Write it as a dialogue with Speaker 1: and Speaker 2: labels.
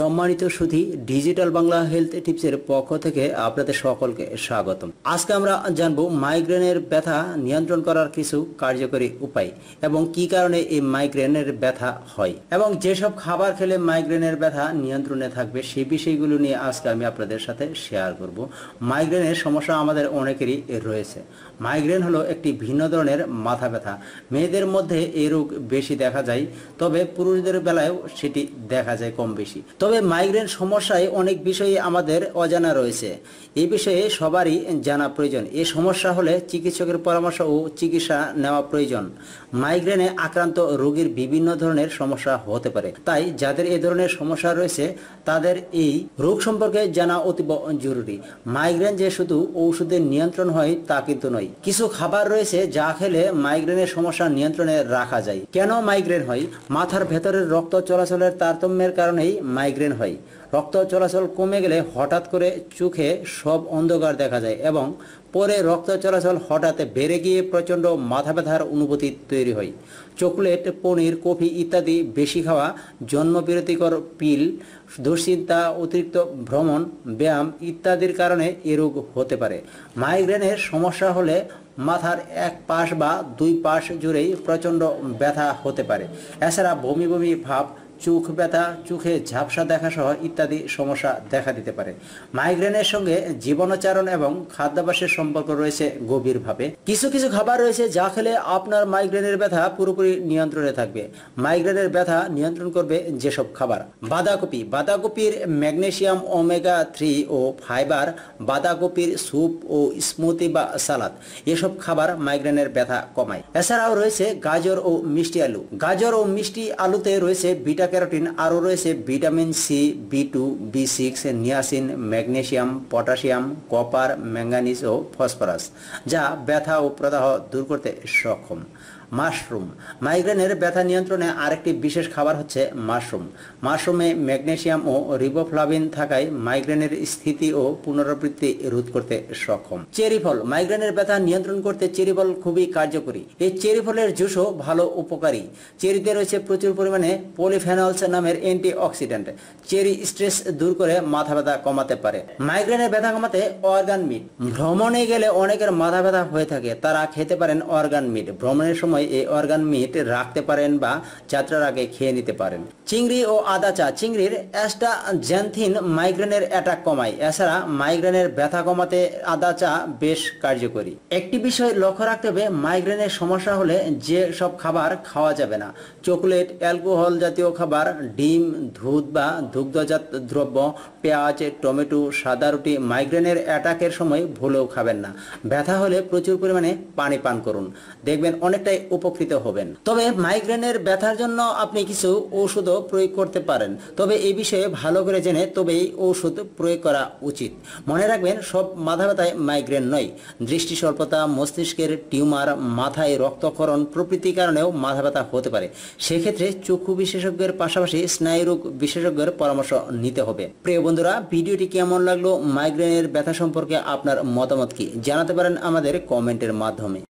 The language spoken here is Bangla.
Speaker 1: সম্মানিত সুধী ডিজিটাল বাংলা হেলথ টিপসের পক্ষ থেকে আপনাদের সকলকে স্বাগতম। আজকে আমরা জানব মাইগ্রেনের ব্যথা নিয়ন্ত্রণ করার কিছু কার্যকরী উপায় এবং কি কারণে এই মাইগ্রেনের ব্যথা হয় এবং যেসব খাবার খেলে মাইগ্রেনের ব্যথা নিয়ন্ত্রণে থাকবে সেই বিষয়গুলো নিয়ে আজকে আমি আপনাদের সাথে শেয়ার করব। মাইগ্রেনের সমস্যা আমাদের অনেকেরই রয়েছে। মাইগ্রেন হলো একটি ভিন্ন ধরনের মাথা ব্যথা। মেয়েদের মধ্যে এই রোগ বেশি দেখা যায়, তবে পুরুষদের বেলায়ও সেটি দেখা যায় কম বেশি। তবে মাইগ্রেন সমস্যায় অনেক বিষয়ে আমাদের অজানা রয়েছে। এই বিষয়ে সবারই জানা প্রয়োজন। এই সমস্যা হলে চিকিৎসকের পরামর্শ ও চিকিৎসা নেওয়া প্রয়োজন। মাইগ্রেনে আক্রান্ত রোগীর বিভিন্ন ধরনের সমস্যা হতে পারে। তাই যাদের এ ধরনের সমস্যা রয়েছে, তাদের এই রোগ সম্পর্কে জানা অতীব জরুরি। মাইগ্রেন যে শুধু ঔষধের নিয়ন্ত্রণ হয়, তা কিন্তু নয়। কিছু খাবার রয়েছে যা খেলে মাইগ্রেনের সমস্যা নিয়ন্ত্রণে রাখা যায়। কেন মাইগ্রেন হয়? মাথার ভেতরের রক্ত চলাচলের তারতম্যের কারণেই মাইগ্রেন হয়। রক্ত চলাচল কমে গেলে হঠাৎ করে চোখে সব অন্ধকার দেখা যায় এবং পরে রক্ত চলাচল হঠাৎ বেড়ে গিয়ে প্রচণ্ড মাথা ব্যথার অনুভূতি তৈরি হয়। চকলেট, পনির, কফি ইত্যাদি বেশি খাওয়া জন্মবিরতিকর পিল, দুশ্চিন্তা, অতিরিক্ত ভ্রমণ, ব্যায়াম ইত্যাদির কারণে এ রোগ হতে পারে। মাইগ্রেনের সমস্যা হলে মাথার এক পাশ বা দুই পাশ জুড়েই প্রচণ্ড ব্যথা হতে পারে। এছাড়া বমি বমি ভাব চোখ ব্যথা, চোখে ঝাপসা দেখা সহ ইত্যাদি সমস্যা দেখা দিতে পারে। মাইগ্রেনের সঙ্গে জীবনাচরণ এবং খাদ্যাভ্যাসের সম্পর্ক রয়েছে গভীরভাবে। কিছু কিছু খাবার রয়েছে যা খেলে আপনার মাইগ্রেনের ব্যথা পুরোপুরি নিয়ন্ত্রণে থাকবে। মাইগ্রেনের ব্যথা নিয়ন্ত্রণ করবে যেসব খাবার। বাঁধাকপি। বাঁধাকপির ম্যাগনেশিয়াম ওমেগা থ্রি ও ফাইবার, বাঁধাকপির স্যুপ ও স্মুতি বা সালাদ, এসব খাবার মাইগ্রেনের ব্যথা কমায়। এছাড়াও রয়েছে গাজর ও মিষ্টি আলু। গাজর ও মিষ্টি আলুতে রয়েছে বিটা ক্যারোটিন আরও রয়েছে vitamin C B two B six niacin magnesium potassium, copper, manganese ও ফসফরাস, যা ব্যথা ও প্রদাহ দূর করতে সক্ষম। মাশরুম। মাইগ্রেনের ব্যথা নিয়ন্ত্রণে আরেকটি বিশেষ খাবার হচ্ছে মাশরুম। মাশরুমে ম্যাগনেশিয়াম ও রিবোফ্লাভিন থাকায় মাইগ্রেনের স্থিতি ও পুনরাবৃত্তি রোধ করতে সক্ষম। চেরি ফল মাইগ্রেনের ব্যথা নিয়ন্ত্রণ করতে চেরি ফল খুবই কার্যকরী। এই চেরি ফলের জুসও ভালো উপকারী। চেরিতে রয়েছে প্রচুর পরিমাণে পলিফেনলস নামের অ্যান্টি অক্সিডেন্ট চেরি স্ট্রেস দূর করে মাথা ব্যথা কমাতে পারে। মাইগ্রেনের ব্যথা কমাতে অর্গান মিট। ভ্রমণে গেলে অনেকের মাথা ব্যথা হয়ে থাকে। তারা খেতে পারেন অর্গান মিট। ভ্রমণের সময় এই অর্গান মিট রাখতে পারেন বা যাত্রার আগে খেয়ে নিতে পারেন। চিংড়ি ও আদা চা, চিংড়ির অ্যাস্টাজ্যান্থিন মাইগ্রেনের অ্যাটাক কমায়। এছাড়া মাইগ্রেনের ব্যথা কমাতে আদা চা বেশ কার্যকরী। একটি বিষয় লক্ষ্য রাখতে হবে, মাইগ্রেনের সমস্যা হলে যে সব খাবার খাওয়া যাবে না। চকলেট, অ্যালকোহল জাতীয় খাবার, ডিম, দুধ বা দুগ্ধজাত দ্রব্য, পেঁয়াজ, টমেটো, সাদা রুটি মাইগ্রেনের অ্যাটাকের সময় ভুলেও খাবেন না। ব্যথা হলে প্রচুর পরিমাণে পানি পান করুন। দেখবেন অনেকটাই উপকৃত হবেন। তবে মাইগ্রেনের ব্যথার জন্য আপনি কিছু ঔষধও প্রয়োগ করতে পারেন। তবে এই বিষয়ে ভালো করে জেনে তবেই ঔষধ প্রয়োগ করা উচিত। মনে রাখবেন, সব মাথা ব্যথায় মাইগ্রেন নয়। দৃষ্টি স্বল্পতা মস্তিষ্কের টিউমার, মাথায় রক্তক্ষরণ প্রভৃতি কারণেও মাথা ব্যথা হতে পারে। সেক্ষেত্রে চক্ষু বিশেষজ্ঞের পাশাপাশি স্নায়ুরোগ বিশেষজ্ঞের পরামর্শ নিতে হবে। প্রিয় বন্ধুরা, ভিডিওটি কেমন লাগল? মাইগ্রেনের ব্যথা সম্পর্কে আপনার মতামত কি? জানাতে পারেন আমাদের কমেন্টের মাধ্যমে।